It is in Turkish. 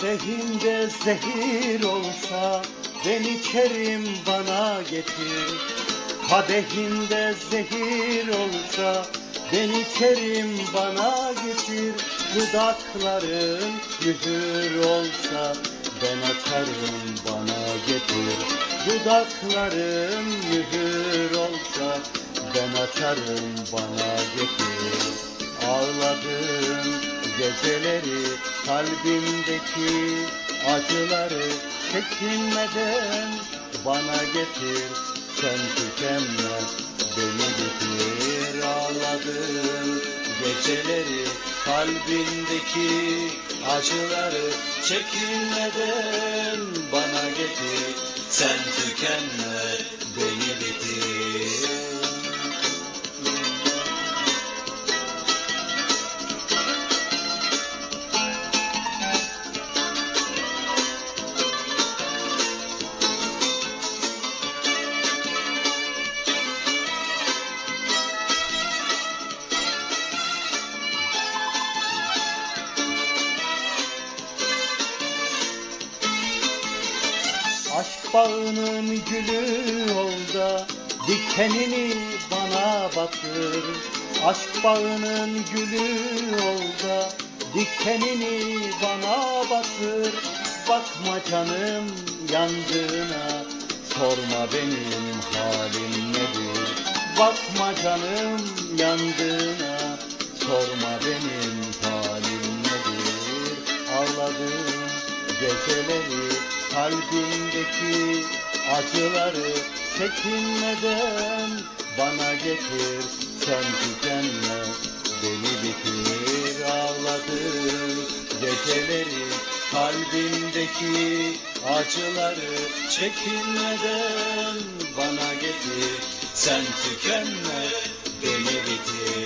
Kadehinde zehir olsa ben içerim bana getir. Kadehinde zehir olsa ben içerim bana getir. Dudakların mühür olsa ben açarım bana getir. Dudakların mühür olsa ben açarım bana getir. Ağladım geceleri kalbimdeki acıları çekinmeden bana getir. Sen tükenme beni bitir ağladım geceleri kalbindeki acıları çekinmeden bana getir. Sen tükenme Aşk bağının gülü ol dikenini bana batır. Aşk bağının gülü ol dikenini bana batır. Bakma canım yandığına, sorma benim halim nedir. Bakma canım yandığına, sorma benim halim nedir. Ağladım geceleri kalbimdeki acıları çekinmeden bana getir sen tükenme. Beni bitir ağladım geceleri kalbimdeki acıları çekinmeden bana getir sen tükenme. Beni bitir